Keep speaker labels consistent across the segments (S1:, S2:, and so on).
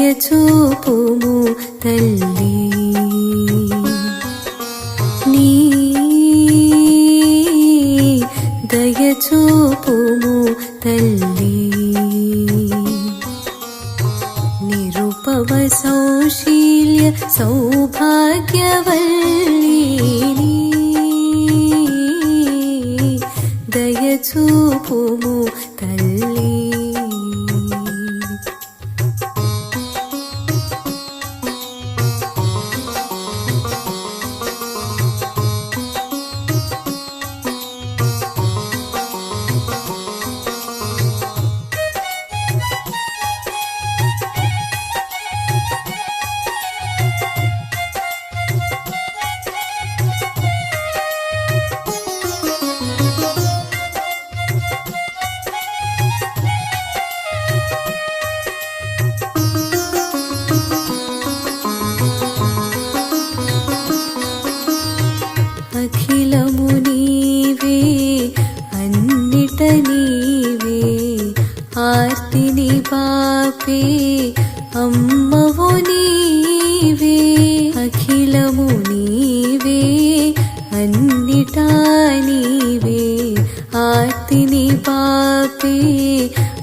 S1: దయచూపుము తల్లి. నీ దయచూపుము తల్లి. నిరుపవ సౌశీల్య సౌభాగ్యవల్లి దయచూపుము తల్లి. ఆర్తిని పాపే అమ్మవు నీవే అఖిలము నీవే అన్నిటా నీవే. ఆర్తిని పాపే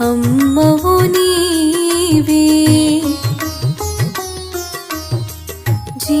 S1: అమ్మవు నీవే. జీ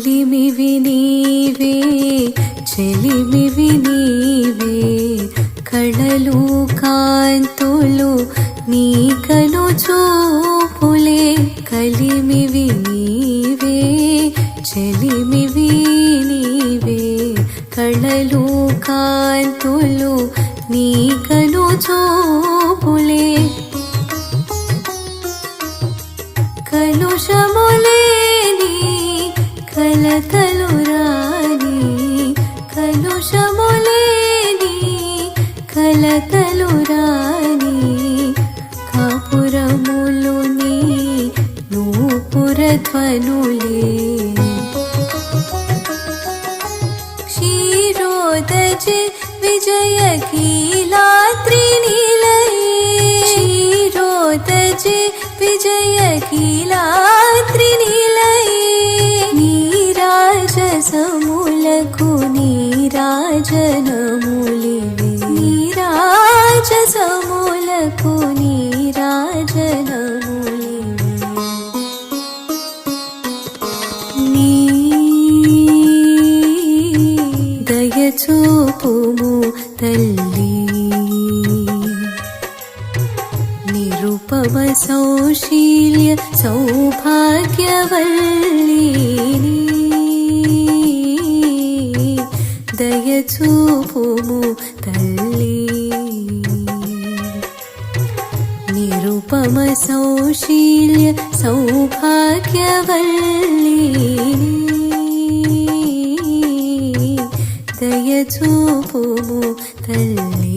S1: కలిమివి నీవే చెలిమివి నీవే. కళలు కాంతులు నీ కను చూపులే. కలిమివి నీవే చెలిమివి నీవే. కళలు కాంతులు నీ కను చూపులే. కలుషములే కథలు రాని కలుషములేని కలతలు రాని కాపురములుని నూపురధ్వనులే. క్షీరోదజి విజయ కీలాత్రినిలయే క్షీరోదజి విజయ కీలాత్రిని లకు నీరాజనములే నీ దయచూపుము తల్లి నిరుపమ సౌశీల్య సౌభాగ్యవల్లీ నిరుపమ సౌశీల్య సౌభాగ్యవల్లి దయచూపుము తల్లి